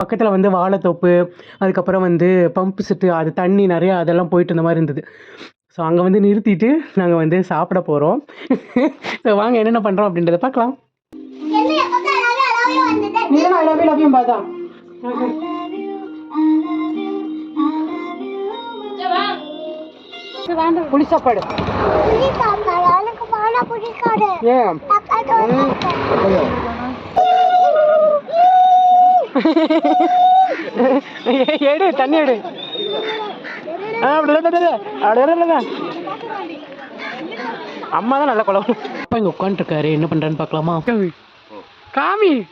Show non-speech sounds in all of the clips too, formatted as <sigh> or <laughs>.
பக்கத்தில் வந்து வாழைத்தோப்பு அதுக்கப்புறம் வந்து பம்பு செட்டு அது தண்ணி நிறையா அதெல்லாம் போயிட்டு இருந்த மாதிரி இருந்தது. ஸோ அங்கே வந்து நிறுத்திட்டு நாங்கள் வந்து சாப்பிட போகிறோம் ஸோ வாங்க என்னென்ன பண்ணுறோம் அப்படின்றத பார்க்கலாம். புளி சாப்பாடு. ஏன்? <laughs> எடு தண்ணி எடு. ஆ, அப்படி இல்ல, இல்ல, இல்ல. அப்படி இல்ல, இல்ல, இல்ல. அம்மா தான் நல்லா குழம்பு அப்பா இங்கே உட்காந்துருக்காரு என்ன பண்ணுறான்னு பார்க்கலாமா? காமி.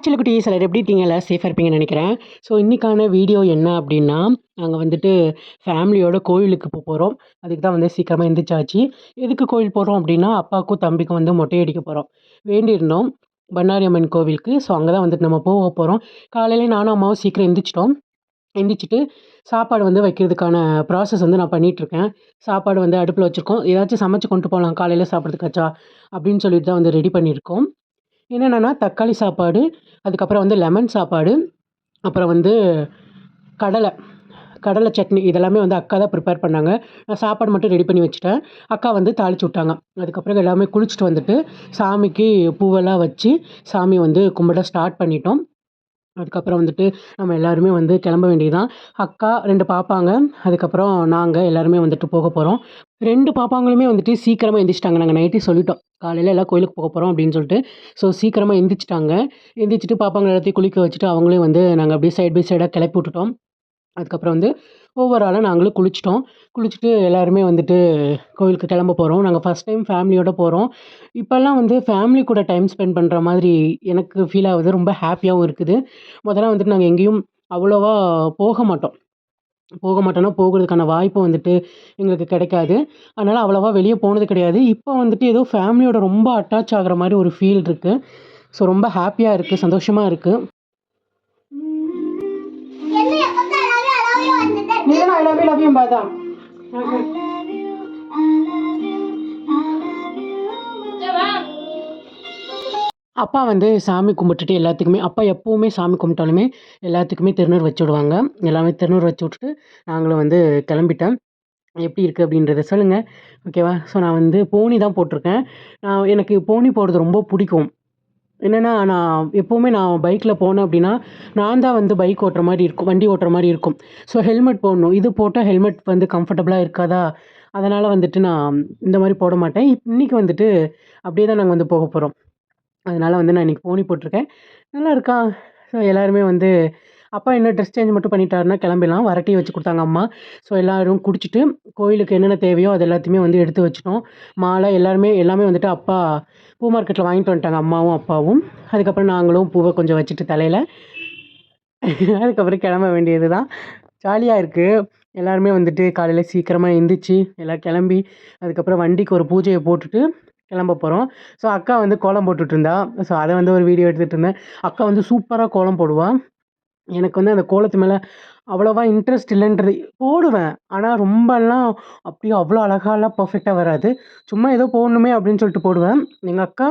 ஹாய் சிலக்குட்டி சிலர் எப்படி இருக்கீங்க? எல்லாம் சேஃபாக இருப்பீங்கன்னு நினைக்கிறேன். ஸோ இன்றைக்கான வீடியோ என்ன அப்படின்னா நாங்கள் வந்துட்டு ஃபேமிலியோட கோயிலுக்கு போக போகிறோம் அதுக்கு தான் வந்து சீக்கிரமாக எந்திரிச்சாச்சு. எதுக்கு கோயில் போகிறோம் அப்படின்னா அப்பாவுக்கும் தம்பிக்கும் வந்து மொட்டையடிக்க போகிறோம் வேண்டியிருந்தோம் பண்ணாரி அம்மன் கோவிலுக்கு. ஸோ அங்கே தான் வந்துட்டு நம்ம போக போகிறோம் காலையிலே நானும் அம்மாவும் சீக்கிரம் எந்திரிச்சிட்டோம். எந்திரிச்சிட்டு சாப்பாடு வந்து வைக்கிறதுக்கான ப்ராசஸ் வந்து நான் பண்ணிகிட்ருக்கேன் சாப்பாடு வந்து அடுப்பில் வச்சுருக்கோம். ஏதாச்சும் சமைச்சு கொண்டு போகலாம் காலையில் சாப்பிட்றதுக்காச்சா அப்படின்னு சொல்லிட்டு தான் வந்து ரெடி பண்ணியிருக்கோம். என்னென்னா தக்காளி சாப்பாடு அதுக்கப்புறம் வந்து லெமன் சாப்பாடு அப்புறம் வந்து கடலை கடலை சட்னி இதெல்லாமே வந்து அக்கா தான் ப்ரிப்பேர் பண்ணாங்க. நான் சாப்பாடு மட்டும் ரெடி பண்ணி வச்சுட்டேன். அக்கா வந்து தாளிச்சு விட்டாங்க. அதுக்கப்புறம் எல்லாமே குளிச்சுட்டு வந்துட்டு சாமிக்கு பூவெல்லாம் வச்சு சாமி வந்து கும்பிட ஸ்டார்ட் பண்ணிட்டோம். அதுக்கப்புறம் வந்துட்டு நம்ம எல்லாருமே வந்து கிளம்ப வேண்டியதுதான். அக்கா ரெண்டு பாப்பாங்க. அதுக்கப்புறம் நாங்கள் எல்லாருமே வந்துட்டு போக போகிறோம் ரெண்டு பாப்பாங்களுமே வந்துட்டு சீக்கிரமாக எந்திரிச்சிட்டாங்க. நாங்கள் நைட்டே சொல்லிட்டோம். காலையில் எல்லாம் கோயிலுக்கு போக போகிறோம் அப்படின்னு சொல்லிட்டு. ஸோ சீக்கிரமாக எந்திரிச்சிட்டாங்க. எந்திரிச்சிட்டு பாப்பாங்க எல்லாத்தையும் குளிக்க வச்சுட்டு அவங்களே வந்து நாங்கள் அப்படியே சைட் பை சைடாக கிளப்பி விட்டுட்டோம். அதுக்கப்புறம் வந்து ஓவராலாக நாங்களும் குளிச்சிட்டோம். குளிச்சுட்டு எல்லாருமே வந்துட்டு கோயிலுக்கு கிளம்ப போகிறோம் நாங்கள் ஃபஸ்ட் டைம் ஃபேமிலியோடு போகிறோம் இப்போல்லாம் வந்து ஃபேமிலி கூட டைம் ஸ்பெண்ட் பண்ணுற மாதிரி எனக்கு ஃபீல் ஆகுது. ரொம்ப ஹாப்பியாகவும் இருக்குது. முதல்ல வந்துட்டு நாங்கள் எங்கேயும் அவ்வளோவா போக மாட்டோம். போக மாட்டோம்னா போகிறதுக்கான வாய்ப்பு வந்துட்டு எங்களுக்கு கிடைக்காது. அதனால் அவ்வளோவா வெளியே போனது கிடையாது. இப்போ வந்துட்டு ஏதோ ஃபேமிலியோட ரொம்ப அட்டாச் ஆகுற மாதிரி ஒரு ஃபீல் இருக்குது ஸோ ரொம்ப ஹாப்பியாக இருக்குது சந்தோஷமாக இருக்குது I love you love you பாதா அப்பா வந்து சாமி கும்பிட்டுட்டு எல்லாத்துக்குமே அப்பா எப்போவுமே சாமி கும்பிட்டாலுமே எல்லாத்துக்குமே திருநூறு வச்சு விடுவாங்க எல்லாமே திருநூறு வச்சு விட்டுட்டு நாங்களும் வந்து கிளம்பிட்டேன் எப்படி இருக்குது அப்படின்றத சொல்லுங்கள் ஓகேவா ஸோ நான் வந்து போனி தான் போட்டிருக்கேன். நான் எனக்கு போனி போடுறது ரொம்ப பிடிக்கும். என்னென்னா நான் எப்போவுமே நான் பைக்கில் போனேன் அப்படின்னா நான் தான் வந்து பைக் ஓட்டுற மாதிரி இருக்கும் வண்டி ஓட்டுற மாதிரி இருக்கும். ஸோ ஹெல்மெட் போடணும். இது போட்டால் ஹெல்மெட் வந்து கம்ஃபர்டபுளாக இருக்காதா? அதனால் வந்துட்டு நான் இந்த மாதிரி போட மாட்டேன். இன்றைக்கி வந்துட்டு அப்படியே தான் நாங்கள் வந்து போக போகிறோம் அதனால் வந்து நான் இன்றைக்கி போனி போட்டிருக்கேன். நல்லா இருக்கா? ஸோ எல்லாருமே வந்து அப்பா என்ன ட்ரெஸ் சேஞ்ச் மட்டும் பண்ணிட்டாருன்னா கிளம்பிடலாம். வரட்டி வச்சு கொடுத்தாங்க அம்மா. ஸோ எல்லோரும் குடிச்சிட்டு கோயிலுக்கு என்னென்ன தேவையோ அது எல்லாத்தையுமே வந்து எடுத்து வச்சிட்டோம். மாலை எல்லாருமே எல்லாமே வந்துட்டு அப்பா பூ மார்க்கெட்டில் வாங்கிட்டு வந்துட்டாங்க. அம்மாவும் அப்பாவும். அதுக்கப்புறம் நாங்களும் பூவை கொஞ்சம் வச்சுட்டு தலையில். அதுக்கப்புறம் கிளம்ப வேண்டியது தான் ஜாலியாக இருக்குது எல்லாருமே வந்துட்டு காலையில் சீக்கிரமாக எழுந்திரிச்சி எல்லாம் கிளம்பி அதுக்கப்புறம் வண்டிக்கு ஒரு பூஜையை போட்டுட்டு கிளம்ப போகிறோம் ஸோ அக்கா வந்து கோலம் போட்டுட்ருந்தா. ஸோ அதை வந்து ஒரு வீடியோ எடுத்துகிட்டு இருந்தேன் அக்கா வந்து சூப்பராக கோலம் போடுவாள் எனக்கு வந்து அந்த கோலத்து மேலே அவ்வளோவா இன்ட்ரெஸ்ட் இல்லைன்றது போடுவேன். ஆனால் ரொம்பலாம் அப்படியே அவ்வளோ அழகாலாம் பர்ஃபெக்டாக வராது. சும்மா ஏதோ போடணுமே அப்படின்னு சொல்லிட்டு போடுவேன். எங்கள் அக்கா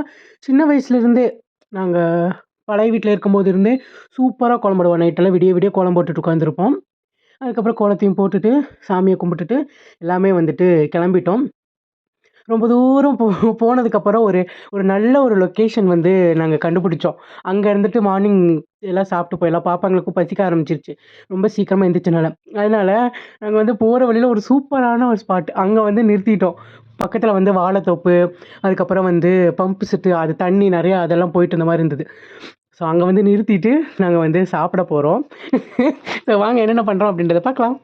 சின்ன வயசுலேருந்தே நாங்கள் பழைய வீட்டில் இருக்கும்போது இருந்தே சூப்பராக கோலம் போடுவோம் நைட்டெல்லாம் விடிய விடிய கோலம் போட்டுட்டு உட்காந்துருப்போம் அதுக்கப்புறம் கோலத்தையும் போட்டுட்டு சாமியை கும்பிட்டுட்டு எல்லாமே வந்துட்டு கிளம்பிட்டோம். ரொம்ப தூரம் போ போனதுக்கப்புறம் ஒரு ஒரு நல்ல ஒரு லொக்கேஷன் வந்து நாங்கள் கண்டுபிடிச்சோம். அங்கே இருந்துட்டு மார்னிங் எல்லாம் சாப்பிட்டு போயிடலாம் பாப்பாங்களுக்கும் பசிக்க ஆரம்பிச்சிருச்சு. ரொம்ப சீக்கிரமாக எந்திரிச்சனால அதனால் நாங்கள் வந்து போகிற வழியில் ஒரு சூப்பரான ஒரு ஸ்பாட் அங்கே வந்து நிறுத்திட்டோம். பக்கத்தில் வந்து வாழைத்தோப்பு அதுக்கப்புறம் வந்து பம்பு செட்டு அது தண்ணி நிறையா அதெல்லாம் போயிட்டு இருந்த மாதிரி இருந்தது. ஸோ அங்கே வந்து நிறுத்திட்டு நாங்கள் வந்து சாப்பிட போகிறோம் ஸோ வாங்க என்னென்ன பண்ணுறோம் அப்படின்றத பார்க்கலாம்.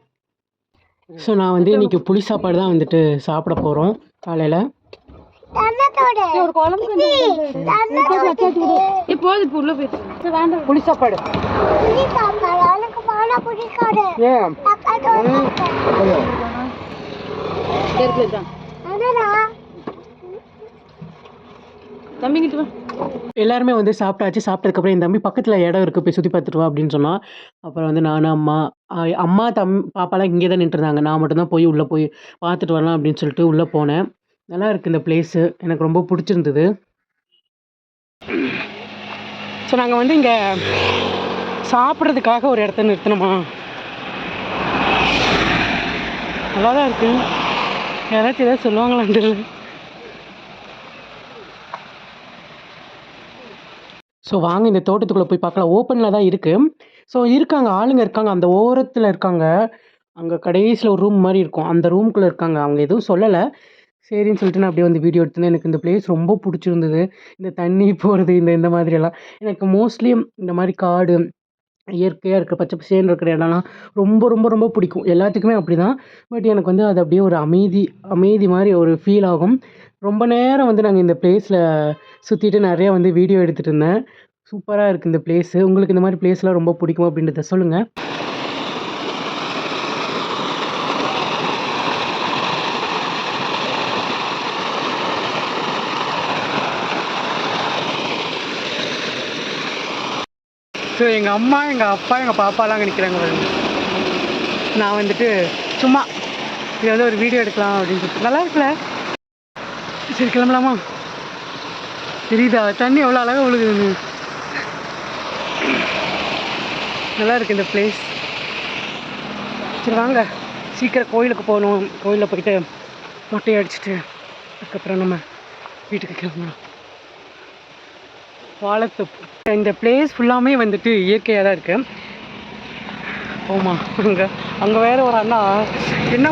ஸோ நான் வந்து இன்றைக்கி புளி சாப்பாடு தான் வந்துட்டு சாப்பிட போகிறோம் காலையில்? ஒரு குழம்பு இப்போது இப்போ உள்ள போயிட்டு புளி சாப்பாடு. தம்பிக்கிட்டு வா. எல்லாருமே வந்து சாப்பிட்டாச்சு. சாப்பிட்டதுக்கப்புறம் என் தம்பி பக்கத்தில் இடம் இருக்குது போய் சுற்றி பார்த்துட்டு வா அப்படின்னு சொன்னான். அப்புறம் வந்து நானும் அம்மா அம்மா தம் பாப்பாலாம் இங்கே தான் நின்றுருந்தாங்க. நான் மட்டும்தான் போய் உள்ளே போய் பார்த்துட்டு வரலாம் அப்படின்னு சொல்லிட்டு உள்ளே போனேன். நல்லா இருக்குது இந்த பிளேஸு எனக்கு ரொம்ப பிடிச்சிருந்தது. ஸோ நாங்கள் வந்து இங்கே சாப்பிட்றதுக்காக ஒரு இடத்த நிறுத்தணுமா நல்லா தான் இருக்குது யாராச்சும் ஏதாவது சொல்லுவாங்களான்னு தெரியல. ஸோ வாங்க இந்த தோட்டத்துக்குள்ளே போய் பார்க்கலாம். ஓப்பனில் தான் இருக்குது ஸோ இருக்காங்க ஆளுங்க இருக்காங்க. அந்த ஓரத்தில் இருக்காங்க. அங்கே கடைசியில் ஒரு ரூம் மாதிரி இருக்கும். அந்த ரூம்குள்ளே இருக்காங்க. அவங்க எதுவும் சொல்லலை. சரின்னு சொல்லிட்டு நான் அப்படியே வந்து வீடியோ எடுத்தேன் எனக்கு இந்த பிளேஸ் ரொம்ப பிடிச்சிருந்தது. இந்த தண்ணி போகிறது இந்த இந்த மாதிரியெல்லாம் எனக்கு மோஸ்ட்லி இந்த மாதிரி காடு இயற்கையாக இருக்கிற பச்சை பசேன்னு இருக்கிற இடம்லாம் ரொம்ப ரொம்ப ரொம்ப பிடிக்கும். எல்லாத்துக்குமே அப்படி தான் பட் எனக்கு வந்து அது அப்படியே ஒரு அமைதி அமைதி மாதிரி ஒரு ஃபீல் ஆகும். ரொம்ப நேரம் வந்து நாங்கள் இந்த பிளேஸில் சுற்றிட்டு நிறையா வந்து வீடியோ எடுத்துகிட்டு இருந்தேன். சூப்பராக இருக்குது இந்த பிளேஸு உங்களுக்கு இந்த மாதிரி பிளேஸ்லாம் ரொம்ப பிடிக்கும் அப்படின்றத சொல்லுங்கள் ஸோ எங்கள் அம்மா எங்கள் அப்பா எங்கள் பாப்பாலாம் அங்கே நிற்கிறாங்க பாருங்க. நான் வந்துட்டு சும்மா இது வந்து ஒரு வீடியோ எடுக்கலாம் அப்படின்னு சொல்லிட்டு. நல்லா இருக்குல்ல? சரி கிளம்பலாமா? தெரியுதா? தண்ணி எவ்வளோ அழகாக விழுகுதுன்னு. நல்லா இருக்கு இந்த பிளேஸ் சரி வாங்க. சீக்கிரம் கோயிலுக்கு போகணும். கோயிலில் போயிட்டு மொட்டையை அடிச்சுட்டு அதுக்கப்புறம் நம்ம வீட்டுக்கு கிளம்பணும் வாழைத்தோப்பு இந்த பிளேஸ் ஃபுல்லாமே வந்துட்டு இயற்கையாக தான் இருக்கு. ஓமா அங்கே அங்கே வேற ஒரு அண்ணா என்ன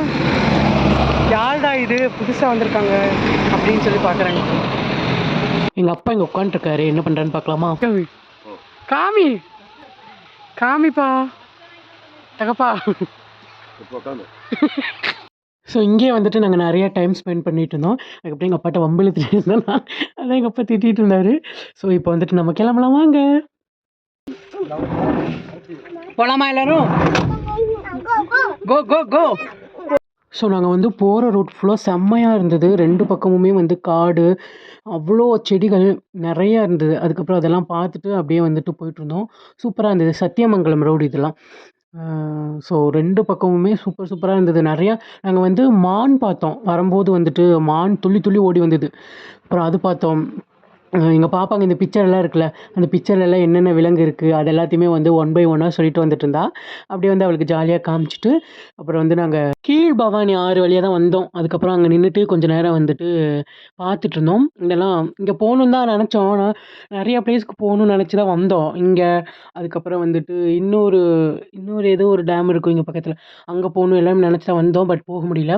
யாருடா இது? புதுசாக வந்திருக்காங்க அப்படின்னு சொல்லி பார்க்குறாங்க எங்கள் அப்பா இங்கே உட்காந்துருக்காரு என்ன பண்ணுறான்னு பார்க்கலாமா காமி. காமி. காமிப்பா. தகப்பா. ஸோ இங்கே வந்துட்டு நாங்கள் நிறையா டைம் ஸ்பெண்ட் பண்ணிட்டு இருந்தோம். அதுக்கப்புறம் எங்கள் அப்பாட்ட வம்பிழுத்துட்டு இருந்தோம். நான் அதான் எங்கள் அப்பா திட்டிகிட்டு இருந்தார். ஸோ இப்போ வந்துட்டு நம்ம கிளம்பலாம். வாங்க. போகலாமா எல்லாரும்? கோ கோ கோ ஸோ நாங்கள் வந்து போகிற ரூட் ஃபுல்லாக செம்மையாக இருந்தது. ரெண்டு பக்கமுமே வந்து காடு அவ்வளோ செடிகள் நிறையா இருந்தது. அதுக்கப்புறம் அதெல்லாம் பார்த்துட்டு அப்படியே வந்துட்டு போயிட்டுருந்தோம் சூப்பராக இருந்தது. சத்தியமங்கலம் ரோடு இதெல்லாம். ஸோ ரெண்டு பக்கமுமே சூப்பர் சூப்பராக இருந்தது. நிறையா நாங்கள் வந்து மான் பார்த்தோம். வரும்போது வந்துட்டு மான் துள்ளி துள்ளி ஓடி வந்தது. அப்புறம் அது பார்த்தோம். எங்கள் பாப்பாங்க இந்த பிக்சர்லாம் இருக்குல்ல அந்த பிக்சர்லலாம் என்னென்ன விலங்கு இருக்குது அது எல்லாத்தையுமே வந்து ஒன் பை ஒன்னாக சொல்லிட்டு வந்துட்டு இருந்தா. அப்படியே வந்து அவளுக்கு ஜாலியாக காமிச்சிட்டு அப்புறம் வந்து நாங்கள் கீழ் பவானி ஆறு வழியாக தான் வந்தோம். அதுக்கப்புறம் அங்கே நின்றுட்டு கொஞ்சம் நேரம் வந்துட்டு பார்த்துட்டு இருந்தோம். இதெல்லாம் இங்கே போகணுன்னு தான் நினச்சோம். ஆனால் நிறையா பிளேஸ்க்கு போகணும்னு நினச்சி தான் வந்தோம். இங்கே அதுக்கப்புறம் வந்துட்டு இன்னொரு இன்னொரு ஏதோ ஒரு டேம் இருக்கும் இங்கே பக்கத்தில். அங்கே போகணும் எல்லாமே நினச்சி தான் வந்தோம். பட் போக முடியல.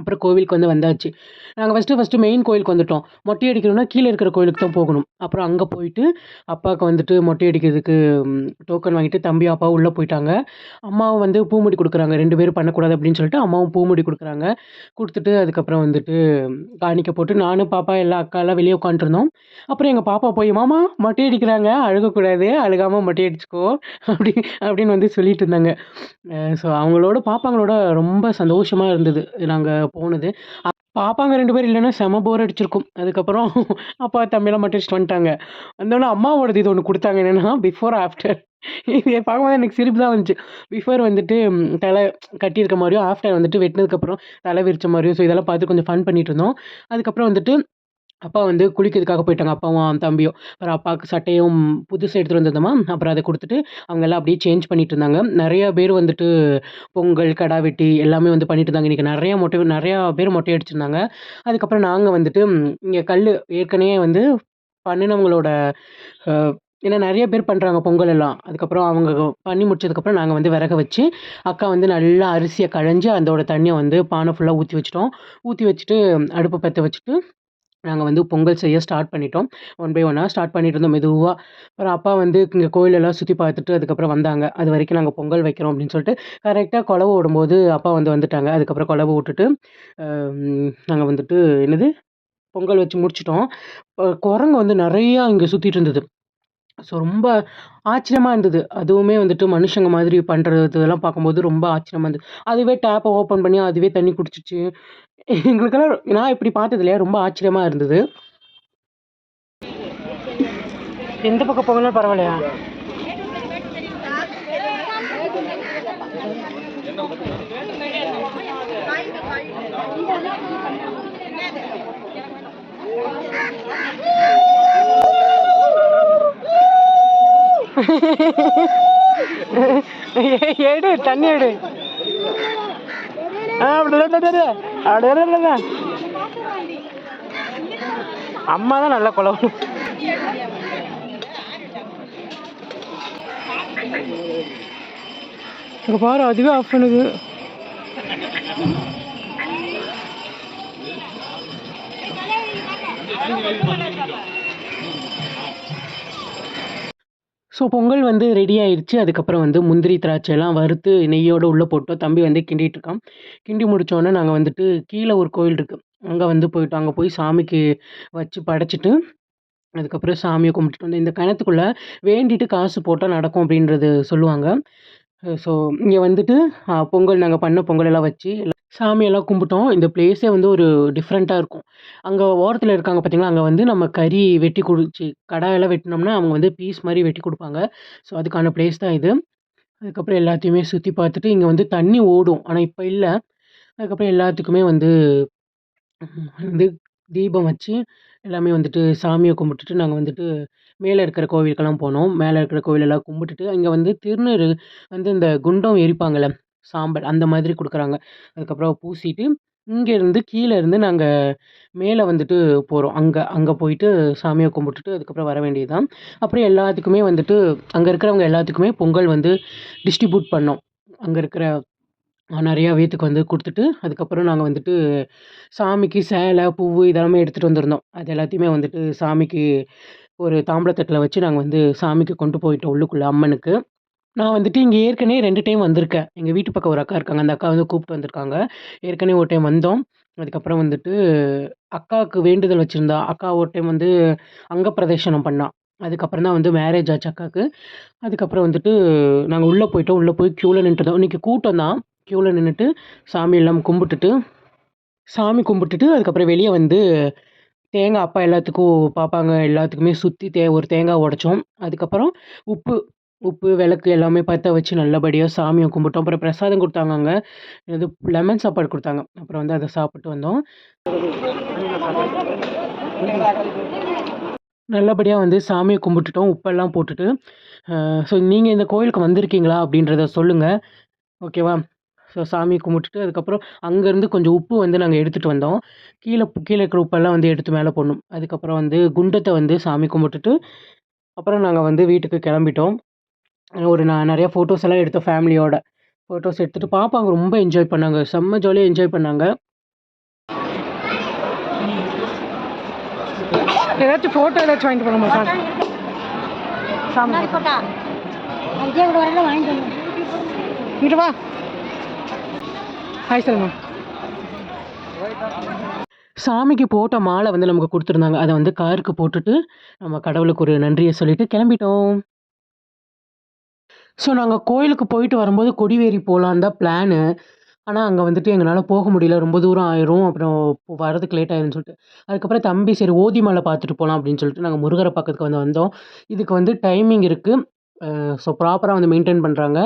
அப்புறம் கோவிலுக்கு வந்து வந்தாச்சு. நாங்கள் ஃபஸ்ட்டு ஃபஸ்ட்டு மெயின் கோயிலுக்கு வந்துட்டோம். மொட்டை அடிக்கணும்னா கீழே இருக்கிற கோயிலுக்கு தான் போகணும். அப்புறம் அங்கே போயிட்டு அப்பாவுக்கு வந்துட்டு மொட்டை அடிக்கிறதுக்கு டோக்கன் வாங்கிட்டு தம்பி அப்பாவும் உள்ளே போயிட்டாங்க. அம்மாவும் வந்து பூமுடி கொடுக்குறாங்க. ரெண்டு பேரும் பண்ணக்கூடாது அப்படின்னு சொல்லிட்டு அம்மாவும் பூமுடி கொடுக்குறாங்க. கொடுத்துட்டு அதுக்கப்புறம் வந்துட்டு காணிக்க போட்டு நானும் பாப்பா எல்லா அக்காலாம் வெளியே உட்காந்துருந்தோம். அப்புறம் எங்கள் பாப்பா போய் மாமா மொட்டை அடிக்கிறாங்க. அழுகக்கூடாது. அழுகாமல் மொட்டை அடிச்சுக்கோ. அப்படி அப்படின்னு வந்து சொல்லிட்டு இருந்தாங்க. ஸோ அவங்களோட பாப்பாங்களோட ரொம்ப சந்தோஷமாக இருந்தது. நாங்கள் போனது. பாப்பாங்க ரெண்டு பேர் இல்லைன்னா செம போர் அடிச்சிருக்கும். அதுக்கப்புறம் அப்பா தம்பியெல்லாம் மட்டும் வச்சுட்டு வந்துட்டாங்க வந்தோடனே அம்மாவோடது இது ஒன்று கொடுத்தாங்க. என்னென்னா பிஃபோர் ஆஃப்டர் இதை பார்க்கும்போது எனக்கு சிரிப்பு தான் வந்துச்சு. பிஃபோர் வந்துட்டு தலை கட்டியிருக்க மாதிரியும் ஆஃப்டர் வந்துட்டு வெட்டினதுக்கப்புறம் தலை விரிச்ச மாதிரியும் ஸோ இதெல்லாம் பார்த்து கொஞ்சம் ஃபன் பண்ணிட்டு இருந்தோம். அதுக்கப்புறம் வந்துட்டு அப்பா வந்து குளிக்கிறதுக்காக போயிட்டாங்க. அப்பாவும் தம்பியும். அப்புறம் அப்பாவுக்கு சட்டையும் புதுசு எடுத்துகிட்டு வந்ததுமா அப்புறம் அதை கொடுத்துட்டு அவங்க எல்லாம் அப்படியே சேஞ்ச் பண்ணிட்டு இருந்தாங்க. நிறையா பேர் வந்துட்டு பொங்கல் கடா வெட்டி எல்லாமே வந்து பண்ணிட்டு இருந்தாங்க. இன்றைக்கி நிறையா மொட்டை நிறையா பேர் மொட்டை அடிச்சிருந்தாங்க. அதுக்கப்புறம் நாங்கள் வந்துட்டு இங்கே கல் ஏற்கனவே வந்து பண்ணினவங்களோட ஏன்னா நிறைய பேர் பண்ணுறாங்க பொங்கல் எல்லாம். அதுக்கப்புறம் அவங்க பண்ணி முடிச்சதுக்கப்புறம் நாங்கள் வந்து விறக வச்சு அக்கா வந்து நல்லா அரிசியை களைஞ்சி அதோட தண்ணியை வந்து பானை ஃபுல்லாக ஊற்றி வச்சிட்டோம். ஊற்றி வச்சுட்டு அடுப்பு பற்ற வச்சுட்டு நாங்கள் வந்து பொங்கல் செய்ய ஸ்டார்ட் பண்ணிட்டோம். ஒன் பை ஒன்னாக ஸ்டார்ட் பண்ணிட்டு இருந்தோம் மெதுவாக அப்புறம் அப்பா வந்து இங்கே கோயிலெல்லாம் சுற்றி பார்த்துட்டு அதுக்கப்புறம் வந்தாங்க. அது வரைக்கும் நாங்கள் பொங்கல் வைக்கிறோம் அப்படின்னு சொல்லிட்டு கரெக்டாக குழவு விடும்போது அப்பா வந்து வந்துட்டாங்க. அதுக்கப்புறம் குழவு விட்டுட்டு நாங்கள் வந்துட்டு என்னது? பொங்கல் வச்சு முடிச்சிட்டோம். குரங்கு வந்து நிறையா இங்கே சுற்றிட்டு இருந்தது. ஸோ ரொம்ப ஆச்சரியமாக இருந்தது. அதுவுமே வந்துட்டு மனுஷங்க மாதிரி பண்ணுறது இதெல்லாம் பார்க்கும்போது ரொம்ப ஆச்சரியமாக இருந்தது. அதுவே டேப்பை ஓப்பன் பண்ணி அதுவே தண்ணி குடிச்சிச்சு. எங்களுக்கெல்லாம் நான் இப்படி பார்த்தது இல்லையா? ரொம்ப ஆச்சரியமாக இருந்தது. எந்த பக்கம் போகணும் பரவாயில்லையா? எடு தண்ணி எடு. ஆ அப்படி இல்லை, இல்லை. அம்மா தான் நல்லா குழம்பு. இங்க பாரு அதுவே ஆஃப் பண்ணுது. ஸோ பொங்கல் வந்து ரெடி ஆயிடுச்சு அதுக்கப்புறம் வந்து முந்திரி திராட்சை எல்லாம் வறுத்து நெய்யோடு உள்ளே போட்டோம். தம்பி வந்து கிண்டிகிட்டு இருக்கான். கிண்டி முடித்தோடனே நாங்கள் வந்துட்டு கீழே ஒரு கோயில் இருக்குது அங்கே வந்து போயிட்டோம் அங்கே போய் சாமிக்கு வச்சு படைச்சிட்டு அதுக்கப்புறம் சாமியை கும்பிட்டுட்டு வந்து இந்த கிணத்துக்குள்ளே வேண்டிட்டு காசு போட்டால் நடக்கும் அப்படின்றது சொல்லுவாங்க. ஸோ இங்கே வந்துட்டு பொங்கல் நாங்கள் பண்ண பொங்கல் எல்லாம் வச்சு எல்லாம் சாமியெல்லாம் கும்பிட்டோம். இந்த பிளேஸே வந்து ஒரு டிஃப்ரெண்ட்டாக இருக்கும். அங்கே ஓரத்தில் இருக்காங்க பார்த்தீங்களா அங்கே வந்து நம்ம கறி வெட்டி குடிச்சு கடாயெல்லாம் வெட்டினோம்னா அவங்க வந்து பீஸ் மாதிரி வெட்டி கொடுப்பாங்க. ஸோ அதுக்கான பிளேஸ் தான் இது. அதுக்கப்புறம் எல்லாத்தையுமே சுற்றி பார்த்துட்டு இங்கே வந்து தண்ணி ஓடும். ஆனால் இப்போ இல்லை. அதுக்கப்புறம் எல்லாத்துக்குமே வந்து வந்து தீபம் வச்சு எல்லாமே வந்துட்டு சாமியை கும்பிட்டுட்டு நாங்கள் வந்துட்டு மேலே இருக்கிற கோவிலுக்கெல்லாம் போனோம். மேலே இருக்கிற கோவிலெல்லாம் கும்பிட்டுட்டு அங்கே வந்து திருநீர் வந்து இந்த குண்டம் எரிப்பாங்கள்ல சாம்பல் அந்த மாதிரி கொடுக்குறாங்க. அதுக்கப்புறம் பூசிட்டு இங்கேருந்து கீழே இருந்து நாங்கள் மேலே வந்துட்டு போகிறோம் அங்கே அங்கே போயிட்டு சாமியை கும்பிட்டுட்டு அதுக்கப்புறம் வர வேண்டியது தான் அப்புறம் எல்லாத்துக்குமே வந்துட்டு அங்கே இருக்கிறவங்க எல்லாத்துக்குமே பொங்கல் வந்து டிஸ்ட்ரிபியூட் பண்ணோம். அங்கே இருக்கிற நிறையா வீட்டுக்கு வந்து கொடுத்துட்டு அதுக்கப்புறம் நாங்கள் வந்துட்டு சாமிக்கு சேலை பூ இதெல்லாமே எடுத்துகிட்டு வந்திருந்தோம். அது எல்லாத்தையுமே வந்துட்டு சாமிக்கு ஒரு தாம்பளத்தட்டில் வச்சு நாங்கள் வந்து சாமிக்கு கொண்டு போயிட்டோம் உள்ளுக்குள்ளே அம்மனுக்கு. நான் வந்துட்டு இங்கே ஏற்கனவே ரெண்டு டைம் வந்திருக்கேன். எங்கள் வீட்டு பக்கம் ஒரு அக்கா இருக்காங்க. அந்த அக்கா வந்து கூப்பிட்டு வந்திருக்காங்க. ஏற்கனவே ஒரு டைம் வந்தோம். அதுக்கப்புறம் வந்துட்டு அக்காவுக்கு வேண்டுதல் வச்சுருந்தா அக்கா ஒரு டைம் வந்து அங்க பிரதேசனம் பண்ணா. அதுக்கப்புறம் தான் வந்து மேரேஜ் ஆச்சு அக்காவுக்கு அதுக்கப்புறம் வந்துட்டு நாங்கள் உள்ளே போயிட்டோம். உள்ளே போய் க்யூவில் நின்றுட்டோம். இன்றைக்கி கூட்டம் தான். க்யூவில் நின்றுட்டு சாமியெல்லாம் கும்பிட்டுட்டு சாமி கும்பிட்டுட்டு அதுக்கப்புறம் வெளியே வந்து தேங்காய் அப்பா எல்லாத்துக்கும் பார்ப்பாங்க எல்லாத்துக்குமே சுற்றி தே ஒரு தேங்காய் உடைச்சோம். அதுக்கப்புறம் உப்பு உப்பு விளக்கு எல்லாமே பற்ற வச்சு நல்லபடியாக சாமியை கும்பிட்டோம். அப்புறம் பிரசாதம் கொடுத்தாங்க அங்கே. இது லெமன் சாப்பாடு கொடுத்தாங்க. அப்புறம் வந்து அதை சாப்பிட்டு வந்தோம். நல்லபடியாக வந்து சாமியை கும்பிட்டுட்டோம் உப்பெல்லாம் போட்டுட்டு. ஸோ நீங்கள் இந்த கோயிலுக்கு வந்திருக்கீங்களா அப்படின்றத சொல்லுங்கள் ஓகேவா? ஸோ சாமி கும்பிட்டுட்டு அதுக்கப்புறம் அங்கேருந்து கொஞ்சம் உப்பு வந்து நாங்கள் எடுத்துகிட்டு வந்தோம். கீழே கீழே இருக்கிற உப்பெல்லாம் வந்து எடுத்து மேலே போடணும். அதுக்கப்புறம் வந்து குண்டத்தை வந்து சாமி கும்பிட்டுட்டு அப்புறம் நாங்கள் வந்து வீட்டுக்கு கிளம்பிட்டோம். ஒரு நான் நிறையா ஃபோட்டோஸ் எல்லாம் எடுத்தோம் ஃபேமிலியோட ஃபோட்டோஸ் எடுத்துகிட்டு பாப்பாங்க ரொம்ப என்ஜாய் பண்ணாங்க. செம்ம ஜாலியாக என்ஜாய் பண்ணாங்க. ஏதாச்சும் ஃபோட்டோ ஏதாச்சும் வாங்கிட்டு போகலாமா சார் சாமி. போட்டா அஞ்சே கூட வரல வாங்கிட்டு வா. ஹாய் சொல்லுமா சாமிக்கு போட்ட மாலை வந்து நமக்கு கொடுத்துருந்தாங்க. அதை வந்து காருக்கு போட்டுட்டு நம்ம கடவுளுக்கு ஒரு நன்றியை சொல்லிட்டு கிளம்பிட்டோம். ஸோ நாங்கள் கோயிலுக்கு போயிட்டு வரும்போது கொடிவேரி போகலான் தான் பிளானு ஆனால் அங்கே வந்துட்டு எங்களால் போக முடியல. ரொம்ப தூரம் ஆயிரும். அப்புறம் வரதுக்கு லேட் ஆயிரும்னு சொல்லிட்டு. அதுக்கப்புறம் தம்பி சரி ஓதி மலை பார்த்துட்டு போகலாம் அப்படின்னு சொல்லிட்டு நாங்கள் முருகரை பக்கத்துக்கு வந்து வந்தோம். இதுக்கு வந்து டைமிங் இருக்குது ஸோ ப்ராப்பராக வந்து மெயின்டைன் பண்ணுறாங்க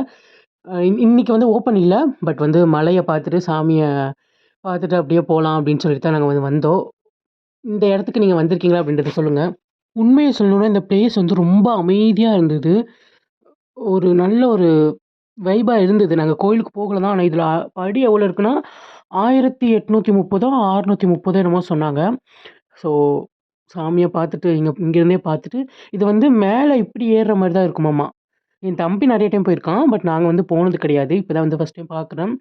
இன்னைக்கு வந்து ஓப்பன் இல்லை. பட் வந்து மலையை பார்த்துட்டு சாமியை பார்த்துட்டு அப்படியே போகலாம் அப்படின்னு சொல்லிட்டு தான் நாங்கள் வந்து வந்தோம். இந்த இடத்துக்கு நீங்கள் வந்திருக்கீங்களா அப்படின்றத சொல்லுங்கள் உண்மையை சொல்லணுன்னா இந்த பிளேஸ் வந்து ரொம்ப அமைதியாக இருந்தது. ஒரு நல்ல ஒரு வைபாக இருந்தது. நாங்கள் கோயிலுக்கு போகல தான் ஆனால் இதில் படி எவ்வளோ இருக்குன்னா ஆயிரத்தி எட்நூற்றி முப்பதோ அறுநூற்றி முப்பதோ என்னமோ சொன்னாங்க. ஸோ சாமியை பார்த்துட்டு இங்கே இங்கேருந்தே பார்த்துட்டு இது வந்து மேலே இப்படி ஏறுற மாதிரி தான் இருக்குமாம்மா என் தம்பி நிறைய டைம் போயிருக்கான். பட் நாங்கள் வந்து போனது கிடையாது. இப்போ தான் வந்து ஃபஸ்ட் டைம் பார்க்குறோம்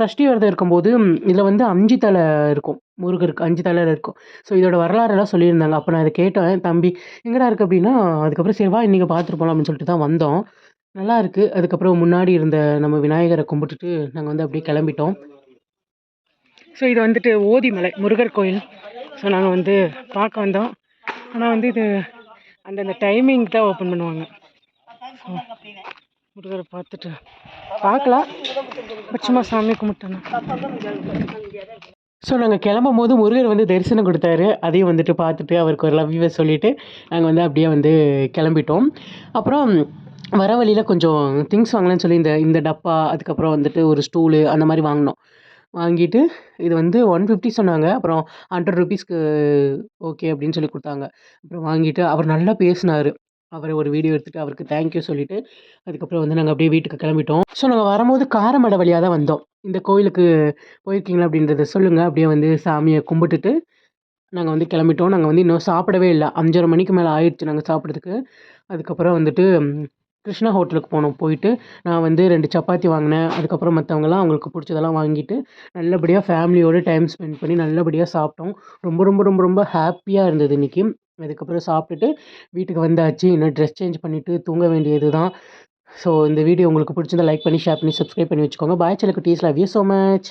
சஷ்டி விரதம் இருக்கும்போது இதில் வந்து அஞ்சு தலை இருக்கும். முருகருக்கு அஞ்சு தலை இருக்கும். ஸோ இதோட வரலாறெல்லாம் சொல்லியிருந்தாங்க. அப்போ நான் அதை கேட்டேன். தம்பி எங்கடா இருக்குது அப்படின்னா அதுக்கப்புறம் சரி வா இன்றைக்கி பார்த்துட்டு போகலாம் அப்படின்னு சொல்லிட்டு தான் வந்தோம். நல்லா இருக்குது அதுக்கப்புறம் முன்னாடி இருந்த நம்ம விநாயகரை கும்பிட்டுட்டு நாங்கள் வந்து அப்படியே கிளம்பிட்டோம். ஸோ இது வந்துட்டு ஓதிமலை முருகர் கோயில். ஸோ நாங்கள் வந்து பார்க்க வந்தோம். ஆனால் வந்து இது அந்தந்த டைமிங் தான் ஓப்பன் பண்ணுவாங்க. முருகரை பார்த்துட்டு பார்க்கலாம். சும்மா சாமி கும்பிட்டோம் ஸோ நாங்கள் கிளம்பும் போது முருகர் வந்து தரிசனம் கொடுத்தாரு. அதையும் வந்துட்டு பார்த்துட்டு அவருக்கு ஒரு லவ்யூவை சொல்லிவிட்டு நாங்கள் வந்து அப்படியே வந்து கிளம்பிட்டோம். அப்புறம் வர வழியில் கொஞ்சம் திங்ஸ் வாங்கலாம்னு சொல்லி இந்த இந்த டப்பா அதுக்கப்புறம் வந்துட்டு ஒரு ஸ்டூலு அந்த மாதிரி வாங்கினோம். வாங்கிட்டு இது வந்து ஒன் ஃபிஃப்டி சொன்னாங்க. அப்புறம் ஹண்ட்ரட் ருபீஸ்க்கு ஓகே அப்படின்னு சொல்லி கொடுத்தாங்க. அப்புறம் வாங்கிட்டு அவர் நல்லா பேசினார். அவரை ஒரு வீடியோ எடுத்துகிட்டு அவருக்கு தேங்க்யூ சொல்லிவிட்டு அதுக்கப்புறம் வந்து நாங்கள் அப்படியே வீட்டுக்கு கிளம்பிட்டோம். ஸோ நாங்கள் வரும்போது காரமடை வழியாக தான் வந்தோம். இந்த கோயிலுக்கு போயிருக்கீங்களா அப்படின்றத சொல்லுங்கள் அப்படியே வந்து சாமியை கும்பிட்டுட்டு நாங்கள் வந்து கிளம்பிட்டோம். நாங்கள் வந்து இன்னும் சாப்பிடவே இல்லை. அஞ்சரை மணிக்கு மேலே ஆயிடுச்சு நாங்கள் சாப்பிட்றதுக்கு. அதுக்கப்புறம் வந்துட்டு கிருஷ்ணா ஹோட்டலுக்கு போனோம். போயிட்டு நான் வந்து ரெண்டு சப்பாத்தி வாங்கினேன். அதுக்கப்புறம் மற்றவங்கலாம் அவங்களுக்கு பிடிச்சதெல்லாம் வாங்கிட்டு நல்லபடியாக ஃபேமிலியோடு டைம் ஸ்பெண்ட் பண்ணி நல்லபடியாக சாப்பிட்டோம். ரொம்ப ரொம்ப ரொம்ப ரொம்ப ஹாப்பியாக இருந்தது இன்றைக்கி அதுக்கப்புறம் சாப்பிட்டுட்டு வீட்டுக்கு வந்தாச்சு. இன்னும் ட்ரெஸ் சேஞ்ச் பண்ணிவிட்டு தூங்க வேண்டியது தான் ஸோ இந்த வீடியோ உங்களுக்கு பிடிச்சிருந்தா லைக் பண்ணி ஷேர் பண்ணி சப்ஸ்கிரைப் பண்ணி வச்சுக்கோங்க. பாய் சிலக்கு டீஸ் லவ் யூ ஸோ மச்